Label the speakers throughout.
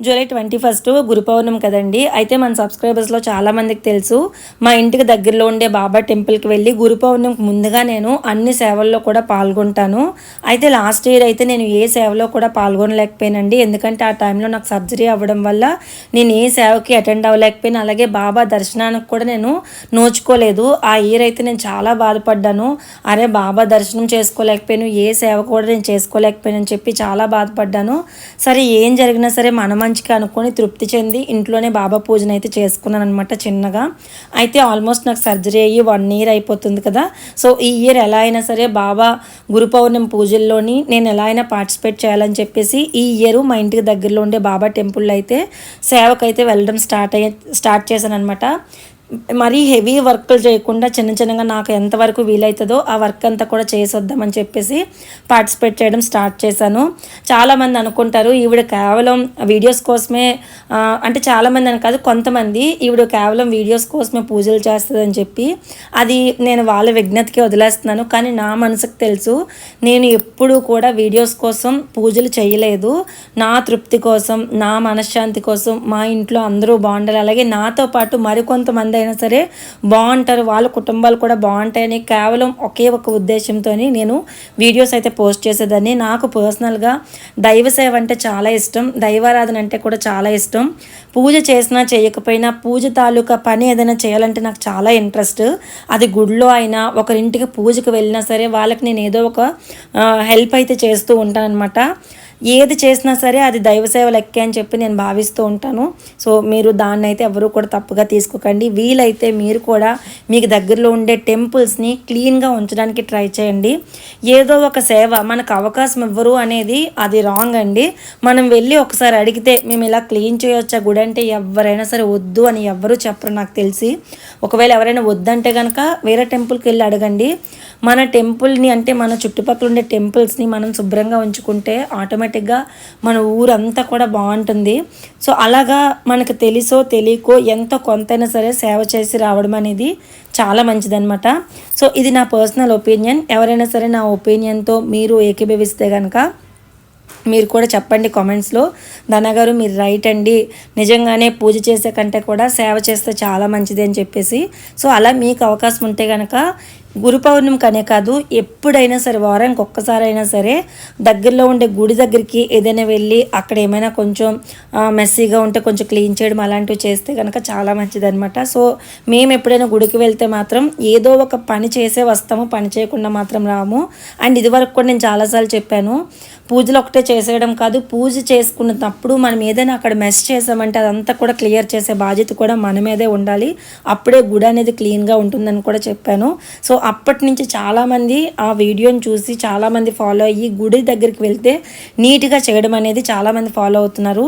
Speaker 1: July twenty first Guru Purnima కదండి. అయితే మన సబ్స్క్రైబర్స్లో చాలామందికి తెలుసు మా ఇంటికి దగ్గరలో ఉండే బాబా టెంపుల్కి వెళ్ళి గురు పౌర్ణమికి ముందుగా నేను అన్ని సేవల్లో కూడా పాల్గొంటాను. అయితే లాస్ట్ ఇయర్ అయితే నేను ఏ సేవలో కూడా పాల్గొనలేకపోయానండి. ఎందుకంటే ఆ టైంలో నాకు సర్జరీ అవ్వడం వల్ల నేను ఏ సేవకి అటెండ్ అవ్వలేకపోయినా. అలాగే బాబా దర్శనానికి కూడా నేను నోచుకోలేదు. ఆ ఇయర్ అయితే నేను చాలా బాధపడ్డాను. అరే బాబా దర్శనం చేసుకోలేకపోయాను. ఏ సేవ కూడా నేను చేసుకోలేకపోయాను అని చెప్పి చాలా బాధపడ్డాను. సరే ఏం జరిగినా సరే మన మంచికి అనుకొని తృప్తి చెంది ఇంట్లోనే బాబా పూజను అయితే చేసుకున్నాను అనమాట చిన్నగా. అయితే ఆల్మోస్ట్ నాకు సర్జరీ అయ్యి వన్ ఇయర్ అయిపోతుంది కదా. సో ఈ ఇయర్ ఎలా అయినా సరే బాబా గురు పౌర్ణమి పూజల్లోని నేను ఎలా అయినా పార్టిసిపేట్ చేయాలని చెప్పేసి ఈ ఇయర్ మా ఇంటికి దగ్గరలో ఉండే బాబా టెంపుల్లో అయితే సేవకైతే వెళ్ళడం స్టార్ట్ అయ్యి స్టార్ట్ చేశాను అనమాట మరీ హెవీ వర్క్లు చేయకుండా చిన్న చిన్నగా నాకు ఎంతవరకు వీలవుతుందో ఆ వర్క్ అంతా కూడా చేసొద్దామని చెప్పేసి పార్టిసిపేట్ చేయడం స్టార్ట్ చేశాను. చాలామంది అనుకుంటారు ఈవిడ కేవలం వీడియోస్ కోసమే అంటే చాలామంది అని కాదు కొంతమంది ఈవిడ కేవలం వీడియోస్ కోసమే పూజలు చేస్తుందని చెప్పి అది నేను వాళ్ళ విజ్ఞతకి వదిలేస్తున్నాను. కానీ నా మనసుకు తెలుసు నేను ఎప్పుడూ కూడా వీడియోస్ కోసం పూజలు చేయలేదు. నా తృప్తి కోసం నా మనశ్శాంతి కోసం మా ఇంట్లో అందరూ బాగుండాలి. అలాగే నాతో పాటు మరికొంతమంది ఎవరైనా సరే బాగుంటారు వాళ్ళ కుటుంబాలు కూడా బాగుంటాయని కేవలం ఒకే ఒక ఉద్దేశంతో నేను వీడియోస్ అయితే పోస్ట్ చేసేదాన్ని. నాకు పర్సనల్గా దైవ సేవ అంటే చాలా ఇష్టం దైవారాధన అంటే కూడా చాలా ఇష్టం. పూజ చేసినా చేయకపోయినా పూజ తాలూకా పని ఏదైనా చేయాలంటే నాకు చాలా ఇంట్రెస్ట్. అది గుడిలో అయినా ఒకరింటికి పూజకు వెళ్ళినా సరే వాళ్ళకి నేను ఏదో ఒక హెల్ప్ అయితే చేస్తూ ఉంటానన్నమాట. ఏది చేసినా సరే అది దైవ సేవ లెక్కే అని చెప్పి నేను భావిస్తూ ఉంటాను. సో మీరు దాన్ని అయితే ఎవరు కూడా తప్పుగా తీసుకోకండి. వీలైతే మీరు కూడా మీకు దగ్గరలో ఉండే టెంపుల్స్ని క్లీన్గా ఉంచడానికి ట్రై చేయండి. ఏదో ఒక సేవ మనకు అవకాశం ఇవ్వరు అనేది అది రాంగ్ అండి. మనం వెళ్ళి ఒకసారి అడిగితే మేము ఇలా క్లీన్ చేయొచ్చా గుడి అంటే ఎవరైనా సరే వద్దు అని ఎవరు చెప్పరు నాకు తెలిసి. ఒకవేళ ఎవరైనా వద్దంటే కనుక వేరే టెంపుల్కి వెళ్ళి అడగండి. మన టెంపుల్ని అంటే మన చుట్టుపక్కల ఉండే టెంపుల్స్ని మనం శుభ్రంగా ఉంచుకుంటే ఆటోమేటిక్గా మన ఊరంతా కూడా బాగుంటుంది. సో అలాగా మనకు తెలుసో తెలియకో ఎంత కొంతైనా సరే సేవ చేసి రావడం అనేది చాలా మంచిదన్నమాట. సో ఇది నా పర్సనల్ ఒపీనియన్ ఎవరైనా సరే నా ఒపీనియన్తో మీరు ఏకీభవిస్తే కనుక మీరు కూడా చెప్పండి కామెంట్స్లో ధనగారు మీరు రైట్ అండి. నిజంగానే పూజ చేసే కంటే కూడా సేవ చేస్తే చాలా మంచిది అని చెప్పేసి. సో అలా మీకు అవకాశం ఉంటే కనుక గురు పౌర్ణమికి అనే కాదు ఎప్పుడైనా సరే వారానికి ఒక్కసారి అయినా సరే దగ్గరలో ఉండే గుడి దగ్గరికి ఏదైనా వెళ్ళి అక్కడ ఏమైనా కొంచెం మెస్సీగా ఉంటే కొంచెం క్లీన్ చేయడం అలాంటివి చేస్తే కనుక చాలా మంచిది అనమాట సో మేము ఎప్పుడైనా గుడికి వెళ్తే మాత్రం ఏదో ఒక పని చేసే వస్తాము పని చేయకుండా మాత్రం రాము. అండ్ ఇదివరకు కూడా నేను చాలాసార్లు చెప్పాను పూజలు ఒకటే చేసేయడం కాదు పూజ చేసుకున్నప్పుడు మనం ఏదైనా అక్కడ మెస్ చేసామంటే అదంతా కూడా క్లియర్ చేసే బాధ్యత కూడా మన మీదే ఉండాలి. అప్పుడే గుడి అనేది క్లీన్గా ఉంటుందని కూడా చెప్పాను. సో అప్పటి నుంచి చాలామంది ఆ వీడియోని చూసి చాలామంది ఫాలో అయ్యి గుడి దగ్గరికి వెళ్తే నీట్గా చేయడం అనేది చాలామంది ఫాలో అవుతున్నారు.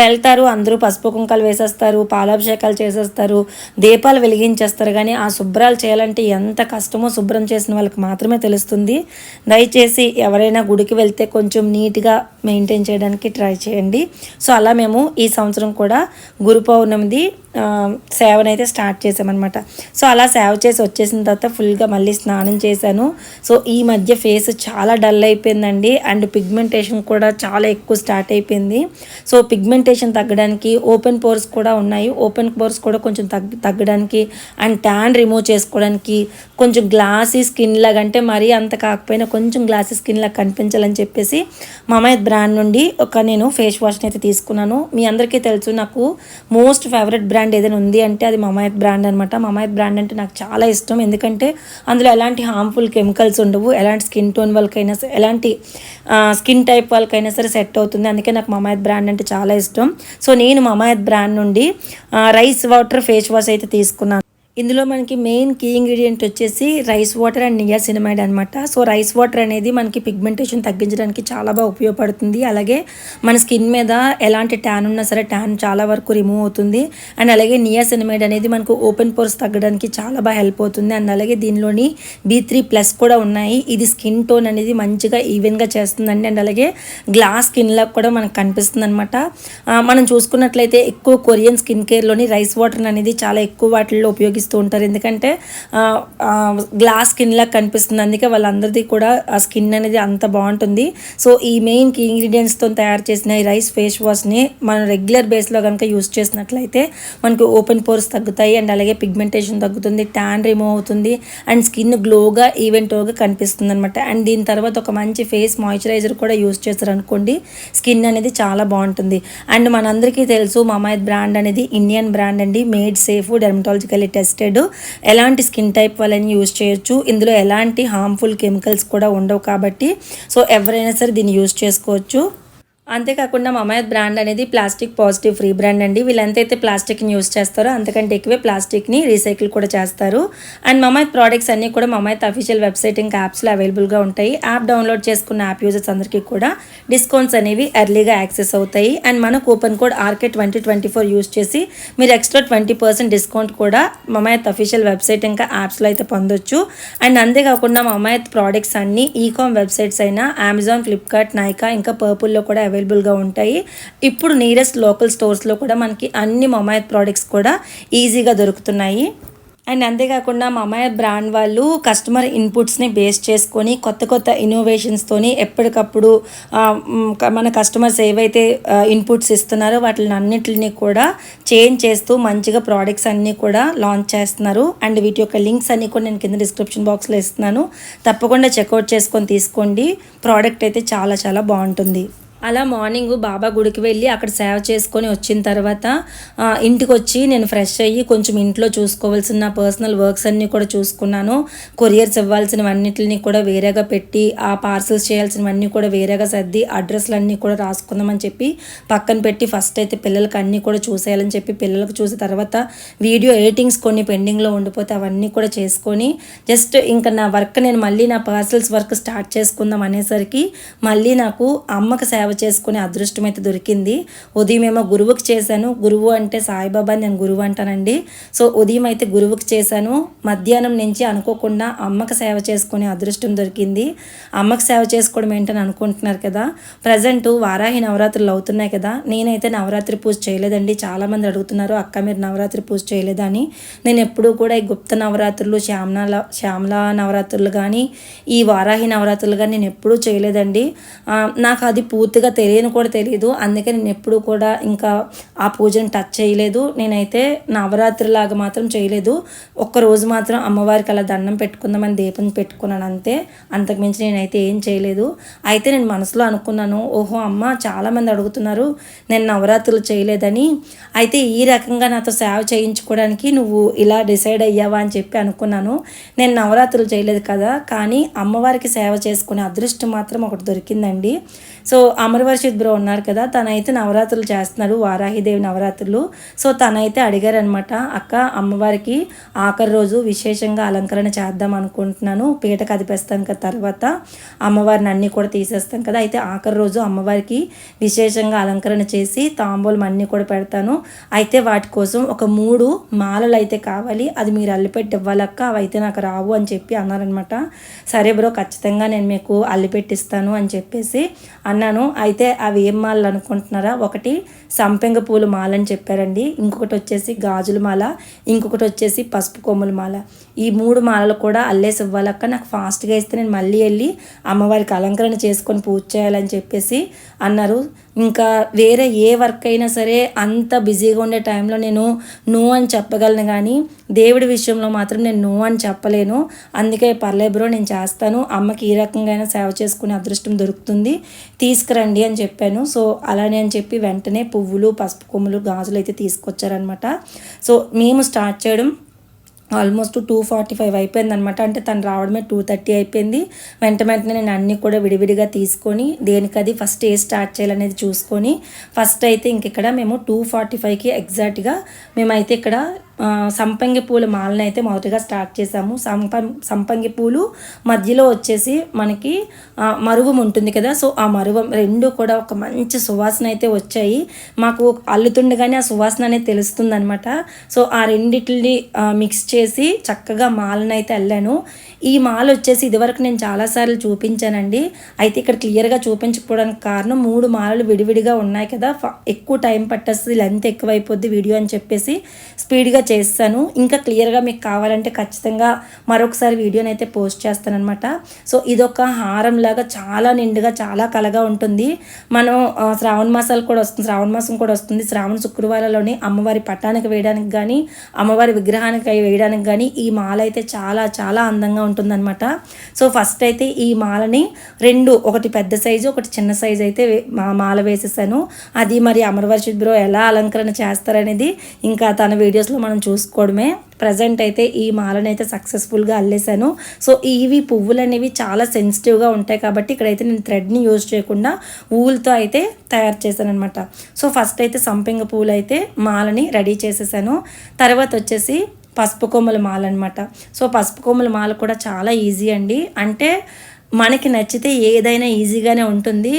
Speaker 1: వెళ్తారు అందరూ పసుపు కుంకాలు వేసేస్తారు పాలాభిషేకాలు చేసేస్తారు దీపాలు వెలిగించేస్తారు. కానీ ఆ శుభ్రాలు చేయాలంటే ఎంత కష్టమో శుభ్రం చేసిన వాళ్ళకి మాత్రమే తెలుస్తుంది. దయచేసి ఎవరైనా గుడికి వెళ్తే కొంచెం నీట్గా మెయింటైన్ చేయడానికి ట్రై చేయండి. సో అలా మేము ఈ సంవత్సరం కూడా గురు పౌర్ణమిది సేవనైతే స్టార్ట్ చేసామన్నమాట సో అలా సేవ చేసి వచ్చేసిన తర్వాత ఫుల్గా మళ్ళీ స్నానం చేశాను. సో ఈ మధ్య ఫేస్ చాలా డల్ అయిపోయిందండి. అండ్ పిగ్మెంటేషన్ కూడా చాలా ఎక్కువ స్టార్ట్ అయిపోయింది. సో పిగ్మెంటేషన్ తగ్గడానికి ఓపెన్ పోర్స్ కూడా ఉన్నాయి. ఓపెన్ పోర్స్ కూడా కొంచెం తగ్గ తగ్గడానికి అండ్ ట్యాన్ రిమూవ్ చేసుకోవడానికి కొంచెం గ్లాసీ స్కిన్ లాగా అంటే మరీ అంత కాకపోయినా కొంచెం గ్లాసీ స్కిన్ లాగా కనిపించాలని చెప్పేసి మమాయత్ బ్రాండ్ నుండి ఒక నేను ఫేస్ వాష్ని అయితే తీసుకున్నాను. మీ అందరికీ తెలుసు నాకు మోస్ట్ ఫేవరెట్ బ్రాండ్ ఏదైనా ఉంది అంటే అది మమాయత్ బ్రాండ్ అనమాట మమాయత్ బ్రాండ్ అంటే నాకు చాలా ఇష్టం. ఎందుకంటే అందులో ఎలాంటి హార్మ్ఫుల్ కెమికల్స్ ఉండవు ఎలాంటి స్కిన్ టోన్ వాళ్ళకైనా సరే ఎలాంటి స్కిన్ టైప్ వాళ్ళకైనా సరే సెట్ అవుతుంది. అందుకే నాకు మమాయత్ బ్రాండ్ అంటే చాలా ఇష్టం. సో నేను మమాయత్ బ్రాండ్ నుండి రైస్ వాటర్ ఫేస్ వాష్ అయితే తీసుకున్నాను. ఇందులో మనకి మెయిన్ కీ ఇంగ్రీడియంట్ వచ్చేసి రైస్ వాటర్ అండ్ నియాసినమైడ్ అనమాట సో రైస్ వాటర్ అనేది మనకి పిగ్మెంటేషన్ తగ్గించడానికి చాలా బాగా ఉపయోగపడుతుంది. అలాగే మన స్కిన్ మీద ఎలాంటి ట్యాన్ ఉన్నా సరే ట్యాన్ చాలా వరకు రిమూవ్ అవుతుంది. అండ్ అలాగే నియాసినమైడ్ అనేది మనకు ఓపెన్ పోర్స్ తగ్గడానికి చాలా బాగా హెల్ప్ అవుతుంది. అండ్ అలాగే దీనిలోని బీ త్రీ ప్లస్ కూడా ఉన్నాయి. ఇది స్కిన్ టోన్ అనేది మంచిగా ఈవెన్గా చేస్తుందండి. అండ్ అలాగే గ్లాస్ స్కిన్ లాగా కూడా మనకు కనిపిస్తుంది అనమాట మనం చూసుకున్నట్లయితే ఎక్కువ కొరియన్ స్కిన్ కేర్లోని రైస్ వాటర్ అనేది చాలా ఎక్కువ వాటిల్లో ఉపయోగిస్తుంది చూపిస్తూ ఉంటారు. ఎందుకంటే గ్లాస్ స్కిన్ లాగా కనిపిస్తుంది. అందుకే వాళ్ళందరిది కూడా ఆ స్కిన్ అనేది అంత బాగుంటుంది. సో ఈ మెయిన్ కీ ఇంగ్రీడియంట్స్తో తయారు చేసిన ఈ రైస్ ఫేస్ వాష్ని మనం రెగ్యులర్ బేస్లో కనుక యూస్ చేసినట్లయితే మనకు ఓపెన్ పోర్స్ తగ్గుతాయి. అండ్ అలాగే పిగ్మెంటేషన్ తగ్గుతుంది. ట్యాన్ రిమూవ్ అవుతుంది. అండ్ స్కిన్ గ్లోగా ఈవెన్ టోగా కనిపిస్తుంది అనమాట అండ్ దీని తర్వాత ఒక మంచి ఫేస్ మాయిశ్చరైజర్ కూడా యూస్ చేస్తారు అనుకోండి స్కిన్ అనేది చాలా బాగుంటుంది. అండ్ మనందరికీ తెలుసు మమాయత్ బ్రాండ్ అనేది ఇండియన్ బ్రాండ్ అండి. మేడ్ సేఫ్ డెర్మటాలజికల్లీ టెస్టెడ్ ఎలాంటి స్కిన్ టైప్ వాళ్ళని యూజ్ చేయొచ్చు. ఇందులో ఎలాంటి హార్మ్ఫుల్ కెమికల్స్ కూడా ఉండవు కాబట్టి. సో ఎవరైనా సరే దీన్ని యూస్ చేసుకోవచ్చు. అంతేకాకుండా మమాయత్ బ్రాండ్ అనేది ప్లాస్టిక్ పాజిటివ్ ఫ్రీ బ్రాండ్ అండి. వీళ్ళు ఎంతైతే ప్లాస్టిక్ని యూస్ చేస్తారో అంతకంటే ఎక్కువే ప్లాస్టిక్ని రీసైకిల్ కూడా చేస్తారు. అండ్ మమాయత్ ప్రోడక్ట్స్ అన్నీ కూడా మమాయత్ అఫీషియల్ వెబ్సైట్ ఇంకా యాప్స్లో అవైలబుల్గా ఉంటాయి. యాప్ డౌన్లోడ్ చేసుకున్న యాప్ యూజర్స్ అందరికీ కూడా డిస్కౌంట్స్ అనేవి ఎర్లీగా యాక్సెస్ అవుతాయి. అండ్ మన coupon code R K twenty twenty four use చేసి మీరు ఎక్స్ట్రా ట్వంటీ పర్సెంట్ డిస్కౌంట్ కూడా మమాయత్ అఫీషియల్ వెబ్సైట్ ఇంకా యాప్స్లో అయితే పొందొచ్చు. అండ్ అంతేకాకుండా మమాయత్ ప్రోడక్ట్స్ అన్ని ఈకామ్ వెబ్సైట్స్ అయినా అమెజాన్ ఫ్లిప్కార్ట్ నైకా ఇంకా పర్పుల్లో కూడా అవైలబుల్గా ఉంటాయి. ఇప్పుడు నియరెస్ట్ లోకల్ స్టోర్స్లో కూడా మనకి అన్ని మమాయత్ ప్రోడక్ట్స్ కూడా ఈజీగా దొరుకుతున్నాయి. అండ్ అంతేకాకుండా మమాయ బ్రాండ్ వాళ్ళు కస్టమర్ ఇన్పుట్స్ని బేస్ చేసుకొని కొత్త కొత్త ఇన్నోవేషన్స్తోని ఎప్పటికప్పుడు మన కస్టమర్స్ ఏవైతే ఇన్పుట్స్ ఇస్తున్నారో వాటిని అన్నిటిని కూడా చేంజ్ చేస్తూ మంచిగా ప్రోడక్ట్స్ అన్నీ కూడా లాంచ్ చేస్తున్నారు. అండ్ వీటి యొక్క లింక్స్ అన్నీ కూడా నేను కింద డిస్క్రిప్షన్ బాక్స్లో ఇస్తున్నాను. తప్పకుండా చెక్అవుట్ చేసుకొని తీసుకోండి. ప్రోడక్ట్ అయితే చాలా చాలా బాగుంటుంది. అలా మార్నింగ్ బాబా గుడికి వెళ్ళి అక్కడ సేవ చేసుకొని వచ్చిన తర్వాత ఇంటికి వచ్చి నేను ఫ్రెష్ అయ్యి కొంచెం ఇంట్లో చూసుకోవాల్సిన నా పర్సనల్ వర్క్స్ అన్నీ కూడా చూసుకున్నాను. కొరియర్స్ ఇవ్వాల్సినవన్నిటిని కూడా వేరేగా పెట్టి ఆ పార్సల్స్ చేయాల్సినవన్నీ కూడా వేరేగా సర్ది అడ్రస్లు అన్నీ కూడా రాసుకుందామని చెప్పి పక్కన పెట్టి ఫస్ట్ అయితే పిల్లలకి అన్నీ కూడా చూసేయాలని చెప్పి పిల్లలకు చూసిన తర్వాత వీడియో ఎడిటింగ్స్ కొన్ని పెండింగ్లో ఉండిపోతే అవన్నీ కూడా చేసుకొని జస్ట్ ఇంకా నా వర్క్ నేను మళ్ళీ నా పార్సల్స్ వర్క్ స్టార్ట్ చేసుకుందాం అనేసరికి మళ్ళీ నాకు అమ్మకి సేవ సేవ చేసుకునే అదృష్టం అయితే దొరికింది. ఉదయం ఏమో గురువుకి చేశాను. గురువు అంటే సాయిబాబా నేను గురువు అంటానండి. సో ఉదయం అయితే గురువుకి చేశాను. మధ్యాహ్నం నుంచి అనుకోకుండా అమ్మకి సేవ చేసుకునే అదృష్టం దొరికింది. అమ్మకి సేవ చేసుకోవడం ఏంటని అనుకుంటున్నారు కదా. ప్రజెంట్ వారాహి నవరాత్రులు అవుతున్నాయి కదా. నేనైతే నవరాత్రి పూజ చేయలేదండి. చాలామంది అడుగుతున్నారు అక్క మీరు నవరాత్రి పూజ చేయలేదా? అని. నేను ఎప్పుడూ కూడా ఈ గుప్త నవరాత్రులు శ్యామల శ్యామల నవరాత్రులు కానీ ఈ వారాహి నవరాత్రులు కానీ నేను ఎప్పుడూ చేయలేదండి. నాకు అది పూర్తి పూర్తిగా తెలియని కూడా తెలియదు అందుకే నేను ఎప్పుడూ కూడా ఇంకా ఆ పూజను టచ్ చేయలేదు. నేనైతే నవరాత్రిలాగా మాత్రం చేయలేదు. ఒక్క రోజు మాత్రం అమ్మవారికి అలా దండం పెట్టుకుందామని దీపం పెట్టుకున్నాను అంతే. అంతకుమించి నేనైతే ఏం చేయలేదు. అయితే నేను మనసులో అనుకున్నాను ఓహో అమ్మ చాలామంది అడుగుతున్నారు నేను నవరాత్రులు చేయలేదని. అయితే ఈ రకంగా నాతో సేవ చేయించుకోవడానికి నువ్వు ఇలా డిసైడ్ అయ్యావా అని చెప్పి అనుకున్నాను. నేను నవరాత్రులు చేయలేదు కదా కానీ అమ్మవారికి సేవ చేసుకునే అదృష్టం మాత్రం ఒకటి దొరికిందండి. సో అమరవర్షిత్ బ్రో ఉన్నారు కదా తనైతే నవరాత్రులు చేస్తున్నారు వారాహిదేవి నవరాత్రులు. సో తనైతే అడిగారనమాట అక్క అమ్మవారికి ఆఖరి రోజు విశేషంగా అలంకరణ చేద్దాం అనుకుంటున్నాను పీట కదిపేస్తాం కదా తర్వాత అమ్మవారిని అన్నీ కూడా తీసేస్తాం కదా అయితే ఆఖరి రోజు అమ్మవారికి విశేషంగా అలంకరణ చేసి తాంబూలం అన్నీ కూడా పెడతాను. అయితే వాటి కోసం ఒక మూడు మాలలు అయితే కావాలి అది మీరు అల్లిపెట్టి ఇవ్వాలక్క అవి అయితే నాకు రావు అని చెప్పి అన్నారనమాట సరే బ్రో ఖచ్చితంగా నేను మీకు అల్లిపెట్టిస్తాను అని చెప్పేసి అన్నాను. అయితే అవి ఏం మాలలు అనుకుంటున్నారా ఒకటి సంపెంగ పూల మాల అని చెప్పారండి. ఇంకొకటి వచ్చేసి గాజుల మాల ఇంకొకటి వచ్చేసి పసుపు కొమ్ముల మాల. ఈ మూడు మాలలు కూడా అల్లేసి ఇవ్వాలక్క నాకు ఫాస్ట్గా ఇస్తే నేను మళ్ళీ వెళ్ళి అమ్మవారికి అలంకరణ చేసుకొని పూజ చేయాలని చెప్పేసి అన్నారు. ఇంకా వేరే ఏ వర్క్ అయినా సరే అంత బిజీగా ఉండే టైంలో నేను నో అని చెప్పగలను కానీ దేవుడి విషయంలో మాత్రం నేను నో అని చెప్పలేను. అందుకే పర్లే బ్రో నేను చేస్తాను. అమ్మకి ఈ రకంగా అయినా సేవ చేసుకునే అదృష్టం దొరుకుతుంది. తీసుకురండి అని చెప్పాను. సో అలానే అని చెప్పి వెంటనే పువ్వులు పసుపు కొమ్ములు గాజులు అయితే తీసుకొచ్చారనమాట సో మేము స్టార్ట్ చేయడం ఆల్మోస్ట్ టూ ఫార్టీ ఫైవ్ అయిపోయింది అనమాట అంటే తను రావడమే టూ థర్టీ అయిపోయింది. వెంట వెంటనే నేను అన్నీ కూడా విడివిడిగా తీసుకొని దేనికది ఫస్ట్ ఏ స్టార్ట్ చేయాలనేది చూసుకొని ఫస్ట్ అయితే ఇంక ఇక్కడ మేము టూ ఫార్టీ ఫైవ్కి ఎగ్జాక్ట్గా మేమైతే ఇక్కడ సంపంగి పూల మాలను అయితే మొదటగా స్టార్ట్ చేసాము సంపం సంపంగి పూలు మధ్యలో వచ్చేసి మనకి మరువం ఉంటుంది కదా. సో ఆ మరువం రెండు కూడా ఒక మంచి సువాసన అయితే వచ్చాయి. మాకు అల్లుతుండగానే ఆ సువాసన అనేది తెలుస్తుంది అనమాట సో ఆ రెండిటిని మిక్స్ చేసి చక్కగా మాలను అయితే అల్లాను. ఈ మాల వచ్చేసి ఇదివరకు నేను చాలాసార్లు చూపించానండి. అయితే ఇక్కడ క్లియర్గా చూపించకపోవడానికి కారణం మూడు మాలలు విడివిడిగా ఉన్నాయి కదా. ఫ- ఎక్కువ టైం పట్టేస్తుంది లెంత్ ఎక్కువైపోద్ది వీడియో అని చెప్పేసి స్పీడ్గా చేస్తాను. ఇంకా క్లియర్గా మీకు కావాలంటే ఖచ్చితంగా మరొకసారి వీడియోని అయితే పోస్ట్ చేస్తానమాట సో ఇదొక హారం లాగా చాలా నిండుగా చాలా కలగా ఉంటుంది. మనం శ్రావణ మాసాలు కూడా వస్తుంది. శ్రావణ మాసం కూడా వస్తుంది. శ్రావణ శుక్రవారంలోని అమ్మవారి పట్టానికి వేయడానికి కానీ అమ్మవారి విగ్రహానికి వేయడానికి కానీ ఈ మాల అయితే చాలా చాలా అందంగా ఉంటుందన్నమాట. సో ఫస్ట్ అయితే ఈ మాలని రెండు ఒకటి పెద్ద సైజు ఒకటి చిన్న సైజు అయితే మా మాల వేసేసాను. అది మరి అమరవర్షిత్ బ్రో ఎలా అలంకరణ చేస్తారనేది ఇంకా తన వీడియోస్లో మనం చూసుకోవడమే. ప్రజెంట్ అయితే ఈ మాలను అయితే సక్సెస్ఫుల్గా అల్లేసాను సో ఇవి పువ్వులు అనేవి చాలా సెన్సిటివ్గా ఉంటాయి కాబట్టి ఇక్కడైతే నేను థ్రెడ్ని యూజ్ చేయకుండా ఊల్తో అయితే తయారు చేశాను అనమాట సో ఫస్ట్ అయితే సంపింగ పువ్వులు అయితే మాలని రెడీ చేసేసాను. తర్వాత వచ్చేసి పసుపు కొమ్మల మాల అనమాట సో పసుపు కొమ్మల మాల కూడా చాలా ఈజీ అండి. అంటే మనకి నచ్చితే ఏదైనా ఈజీగానే ఉంటుంది.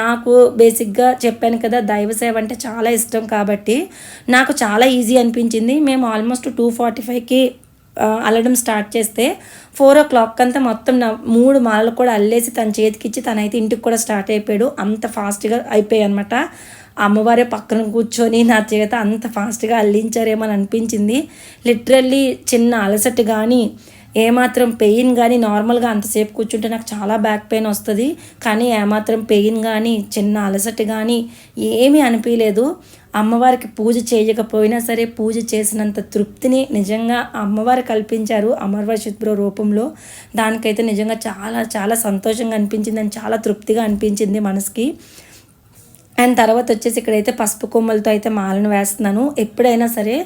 Speaker 1: నాకు బేసిక్గా చెప్పాను కదా దైవ సేవ అంటే చాలా ఇష్టం కాబట్టి నాకు చాలా ఈజీ అనిపించింది. మేము ఆల్మోస్ట్ టూ ఫార్టీ ఫైవ్కి అల్లడం స్టార్ట్ చేస్తే ఫోర్ ఓ క్లాక్ అంతా మొత్తం నా మూడు మాలలు కూడా అల్లేసి తన చేతికిచ్చి తనైతే ఇంటికి కూడా స్టార్ట్ అయిపోయాడు. అంత ఫాస్ట్గా అయిపోయాయి అనమాట అమ్మవారే పక్కన కూర్చొని నా చేత అంత ఫాస్ట్గా అల్లించారేమో అని అనిపించింది. లిటరల్లీ చిన్న అలసట కానీ ఏమాత్రం పెయిన్ కానీ నార్మల్గా అంతసేపు కూర్చుంటే నాకు చాలా బ్యాక్ పెయిన్ వస్తుంది. కానీ ఏమాత్రం పెయిన్ కానీ చిన్న అలసట కానీ ఏమీ అనిపించలేదు అమ్మవారికి పూజ చేయకపోయినా సరే పూజ చేసినంత తృప్తిని నిజంగా అమ్మవారు కల్పించారు అమర్వర్షిత్బ్రో రూపంలో. దానికైతే నిజంగా చాలా చాలా సంతోషంగా అనిపించింది. అని చాలా తృప్తిగా అనిపించింది మనసుకి. అండ్ తర్వాత వచ్చేసి ఇక్కడైతే పసుపు కొమ్మలతో అయితే మాలను వేస్తున్నాను. ఎప్పుడైనా సరే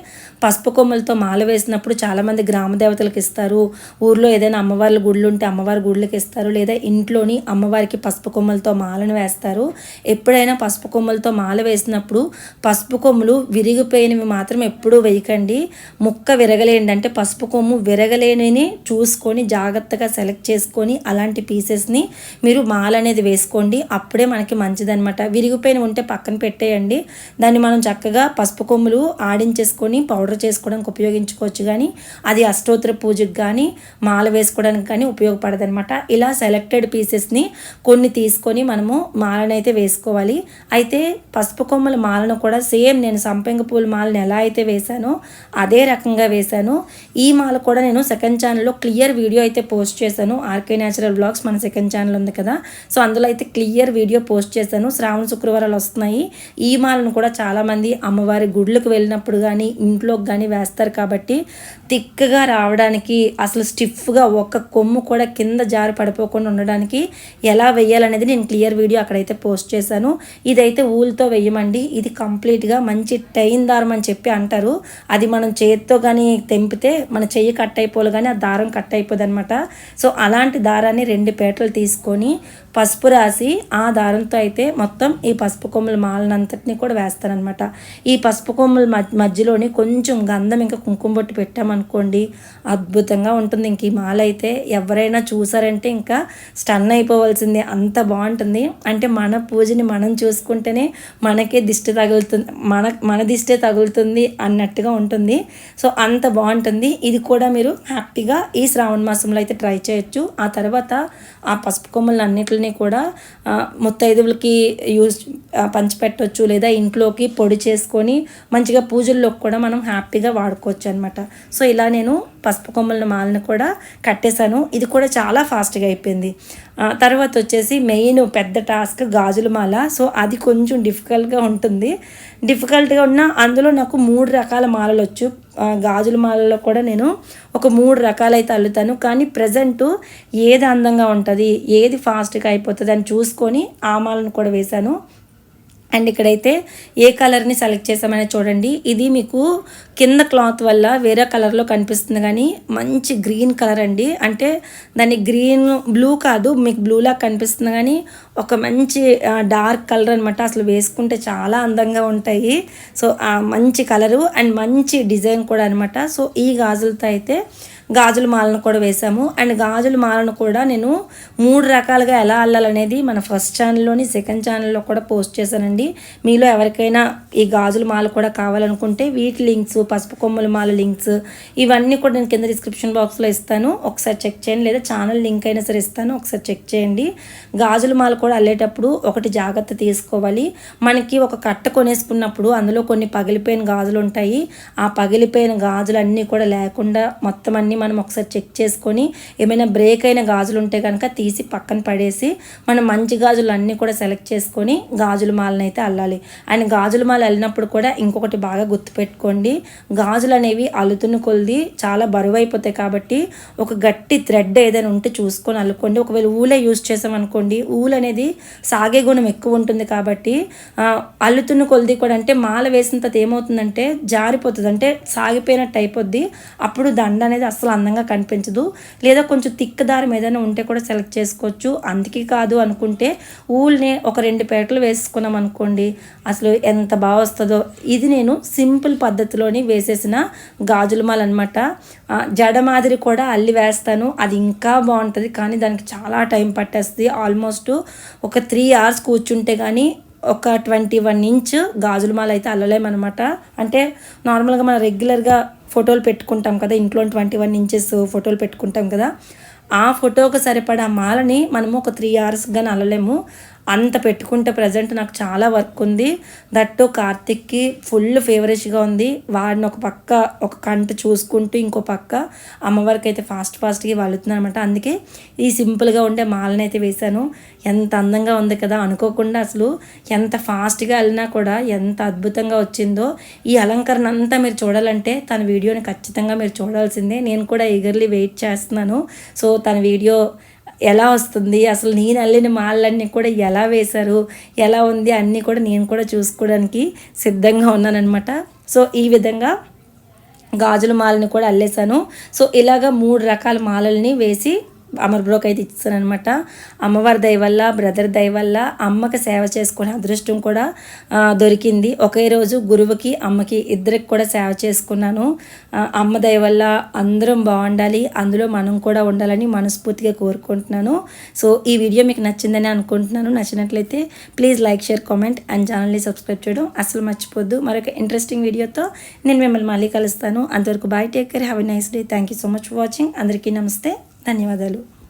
Speaker 1: పసుపు కొమ్మలతో మాల వేసినప్పుడు చాలామంది గ్రామ దేవతలకు ఇస్తారు. ఊర్లో ఏదైనా అమ్మవార్ల గుళ్ళు ఉంటే అమ్మవారి గుళ్ళకి ఇస్తారు. లేదా ఇంట్లోని అమ్మవారికి పసుపు కొమ్మలతో మాలను వేస్తారు. ఎప్పుడైనా పసుపు కొమ్మలతో మాల వేసినప్పుడు పసుపు కొమ్ములు విరిగిపోయినవి మాత్రం ఎప్పుడూ వేయకండి. ముక్క విరగలేండి అంటే పసుపు కొమ్ము విరగలేనిని చూసుకొని జాగ్రత్తగా సెలెక్ట్ చేసుకొని అలాంటి పీసెస్ని మీరు మాల అనేది వేసుకోండి. అప్పుడే మనకి మంచిదనమాట విరిగిపోయిన ఉంటే పక్కన పెట్టేయండి. దాన్ని మనం చక్కగా పసుపు కొమ్ములు ఆడించేసుకొని పౌడర్ చేసుకోవడానికి ఉపయోగించుకోవచ్చు కానీ అది అష్టోత్తర పూజకు కానీ మాల వేసుకోవడానికి కానీ ఉపయోగపడదు అనమాట ఇలా సెలెక్టెడ్ పీసెస్ని కొన్ని తీసుకొని మనము మాలనైతే వేసుకోవాలి. అయితే పసుపు కొమ్మల మాలను కూడా సేమ్ నేను సంపెంగ పూల మాలను ఎలా అయితే వేశానో అదే రకంగా వేశాను. ఈ మాల కూడా నేను సెకండ్ ఛానల్లో క్లియర్ వీడియో అయితే పోస్ట్ చేశాను. ఆర్కే న్యాచురల్ బ్లాగ్స్ మన సెకండ్ ఛానల్ ఉంది కదా. సో అందులో అయితే క్లియర్ వీడియో పోస్ట్ చేశాను. శ్రావణ శుక్రవారం శుక్రవారాలు వస్తున్నాయి. ఈ మాలను కూడా చాలామంది అమ్మవారి గుడ్లకు వెళ్ళినప్పుడు కానీ ఇంట్లోకి కానీ వేస్తారు కాబట్టి తిక్కగా రావడానికి అసలు స్టిఫ్గా ఒక్క కొమ్ము కూడా కింద జారి పడిపోకుండా ఉండడానికి ఎలా వేయాలనేది నేను క్లియర్ వీడియో అక్కడైతే పోస్ట్ చేశాను. ఇదైతే ఊల్తో వేయమండి. ఇది కంప్లీట్గా మంచి టైన్ దారం అని చెప్పి అంటారు. అది మనం చేత్తో కానీ తెంపితే మన చెయ్యి కట్ అయిపోలు కానీ ఆ దారం కట్ అయిపోదనమాట సో అలాంటి దారాన్ని రెండు పేటలు తీసుకొని పసుపు రాసి ఆ దారంతో అయితే మొత్తం ఈ పసుపు కొమ్ముల మాలనంతటిని కూడా వేస్తానమాట ఈ పసుపు కొమ్ముల మధ్య మధ్యలోని కొంచెం గంధం ఇంకా కుంకుమ బొట్టు పెట్టామనుకోండి అద్భుతంగా ఉంటుంది. ఇంక ఈ మాల అయితే ఎవరైనా చూసారంటే ఇంకా స్టన్ అయిపోవాల్సిందే. అంత బాగుంటుంది. అంటే మన పూజని మనం చూసుకుంటేనే మనకే దిష్టి తగులుతుంది మన మన దిష్టే తగులుతుంది అన్నట్టుగా ఉంటుంది. సో అంత బాగుంటుంది. ఇది కూడా మీరు హ్యాపీగా ఈ శ్రావణ మాసంలో అయితే ట్రై చేయొచ్చు. ఆ తర్వాత ఆ పసుపు కొమ్మలను అన్నిటిని కూడా ముత్తైదువులకి యూజ్ పంచిపెట్టవచ్చు లేదా ఇంట్లోకి పొడి చేసుకొని మంచిగా పూజల్లోకి కూడా మనం హ్యాపీగా వాడుకోవచ్చు అనమాట సో ఇలా నేను పసుపు కొమ్మల మాలను కూడా కట్టేశాను. ఇది కూడా చాలా ఫాస్ట్గా అయిపోయింది. తర్వాత వచ్చేసి మెయిన్ పెద్ద టాస్క్ గాజుల మాల. సో అది కొంచెం డిఫికల్ట్గా ఉంటుంది. డిఫికల్ట్గా ఉన్నా అందులో నాకు మూడు రకాల మాలలు వచ్చు. గాజుల మాలలో కూడా నేను ఒక మూడు రకాలైతే అల్లుతాను. కానీ ప్రజెంట్ ఏది అందంగా ఉంటుంది ఏది ఫాస్ట్గా అయిపోతుంది అని చూసుకొని ఆ మాలను కూడా వేశాను. అండ్ ఇక్కడైతే ఏ కలర్ని సెలెక్ట్ చేసామని చూడండి. ఇది మీకు కింద క్లాత్ వల్ల వేరే కలర్లో కనిపిస్తుంది కానీ మంచి గ్రీన్ కలర్ అండి. అంటే దాన్ని గ్రీన్ బ్లూ కాదు మీకు బ్లూలా కనిపిస్తుంది కానీ ఒక మంచి డార్క్ కలర్ అనమాట అసలు వేసుకుంటే చాలా అందంగా ఉంటాయి. సో మంచి కలరు అండ్ మంచి డిజైన్ కూడా అనమాట సో ఈ గాజులతో అయితే గాజుల మాలను కూడా వేసాము అండ్ గాజుల మాలను కూడా నేను మూడు రకాలుగా ఎలా అల్లాలనేది మన ఫస్ట్ ఛానల్లోని సెకండ్ ఛానల్లో కూడా పోస్ట్ చేశానండి. మీలో ఎవరికైనా ఈ గాజుల మాల కూడా కావాలనుకుంటే వీటి లింక్స్ పసుపు కొమ్మల మాల లింక్స్ ఇవన్నీ కూడా నేను కింద డిస్క్రిప్షన్ బాక్స్లో ఇస్తాను. ఒకసారి చెక్ చేయండి. లేదా ఛానల్ లింక్ అయినా సరే ఇస్తాను. ఒకసారి చెక్ చేయండి. గాజుల మాల కూడా అల్లేటప్పుడు ఒకటి జాగ్రత్త తీసుకోవాలి. మనకి ఒక కట్ట కొనేసుకున్నప్పుడు అందులో కొన్ని పగిలిపోయిన గాజులు ఉంటాయి. ఆ పగిలిపోయిన గాజులు అన్నీ కూడా లేకుండా మొత్తం అన్నీ మనం ఒకసారి చెక్ చేసుకొని ఏమైనా బ్రేక్ అయిన గాజులు ఉంటే కనుక తీసి పక్కన పడేసి మనం మంచి గాజులు అన్నీ కూడా సెలెక్ట్ చేసుకొని గాజుల మాలను అయితే అల్లాలి. అండ్ గాజుల మాల అల్లినప్పుడు కూడా ఇంకొకటి బాగా గుర్తుపెట్టుకోండి గాజులు అనేవి అల్లుతున్న కొలిది చాలా బరువు అయిపోతాయి కాబట్టి ఒక గట్టి థ్రెడ్ ఏదైనా ఉంటే చూసుకొని అల్లుకోండి. ఒకవేళ ఊలే యూజ్ చేసామనుకోండి ఊలు అనేది సాగే గుణం ఎక్కువ ఉంటుంది కాబట్టి అల్లుతున్న కొలిది కూడా అంటే మాల వేసిన తర్వాత ఏమవుతుందంటే జారిపోతుంది. అంటే సాగిపోయినట్టు అయిపోద్ది. అప్పుడు దండ అనేది అస్సలు అసలు అందంగా కనిపించదు. లేదా కొంచెం తిక్క దారం ఏదైనా ఉంటే కూడా సెలెక్ట్ చేసుకోవచ్చు. అందుకే కాదు అనుకుంటే ఊల్ని ఒక రెండు పేటలు వేసుకున్నాం అనుకోండి. అసలు ఎంత బాగా వస్తుందో. ఇది నేను సింపుల్ పద్ధతిలోని వేసేసిన గాజుల మాల అనమాట జడ మాదిరి కూడా అల్లి వేస్తాను. అది ఇంకా బాగుంటుంది. కానీ దానికి చాలా టైం పట్టేస్తుంది. ఆల్మోస్ట్ ఒక త్రీ అవర్స్ కూర్చుంటే కానీ ఒక ట్వంటీ వన్ ఇంచ్ గాజుల మాల అయితే అల్లలేమన్నమాట. అంటే నార్మల్గా మనం రెగ్యులర్గా ఫోటోలు పెట్టుకుంటాం కదా ఇంట్లో ట్వంటీ వన్ ఇంచెస్ ఫోటోలు పెట్టుకుంటాం కదా. ఆ ఫోటోకి సరిపడా మాలని మనము ఒక త్రీ అవర్స్ కానీ అల్లలేము. అంత పెట్టుకుంటే ప్రజెంట్ నాకు చాలా వర్క్ ఉంది. దట్టు కార్తిక్కి ఫుల్ ఫేవరెట్గా ఉంది. వాడిని ఒక పక్క ఒక కంట చూసుకుంటూ ఇంకో పక్క అమ్మవారికి అయితే ఫాస్ట్ ఫాస్ట్గా వలుతున్నాను అనమాట అందుకే ఈ సింపుల్గా ఉండే మాలని అయితే వేశాను. ఎంత అందంగా ఉంది కదా అనుకోకుండా అసలు ఎంత ఫాస్ట్గా వెళ్ళినా కూడా ఎంత అద్భుతంగా వచ్చిందో. ఈ అలంకరణ అంతా మీరు చూడాలంటే తన వీడియోని ఖచ్చితంగా మీరు చూడాల్సిందే. నేను కూడా ఈగర్లీ వెయిట్ చేస్తున్నాను. సో తన వీడియో ఎలా వస్తుంది? అసలు నేను అల్లిన మాలన్నీ కూడా ఎలా వేశారు? ఎలా ఉంది? అన్నీ కూడా నేను కూడా చూసుకోవడానికి సిద్ధంగా ఉన్నానమాట సో ఈ విధంగా గాజుల మాలని కూడా అల్లేసాను సో ఇలాగ మూడు రకాల మాలల్ని వేసి అమర్ బ్రోక్ అయితే ఇస్తానమాట అమ్మవారి దయ వల్ల బ్రదర్ దయ వల్ల అమ్మకి సేవ చేసుకునే అదృష్టం కూడా దొరికింది. ఒకే రోజు గురువుకి అమ్మకి ఇద్దరికి కూడా సేవ చేసుకున్నాను. అమ్మ దయ వల్ల అందరం బాగుండాలి అందులో మనం కూడా ఉండాలని మనస్ఫూర్తిగా కోరుకుంటున్నాను. సో ఈ వీడియో మీకు నచ్చిందని అనుకుంటున్నాను. నచ్చినట్లయితే please like share comment and ఛానల్ని సబ్స్క్రైబ్ చేయడం అసలు మర్చిపోద్దు. మరొక ఇంట్రెస్టింగ్ వీడియోతో నేను మిమ్మల్ని మళ్ళీ కలుస్తాను. అంతవరకు bye take care have a nice day thank you so much for watching అందరికీ నమస్తే. ధన్యవాదాలు.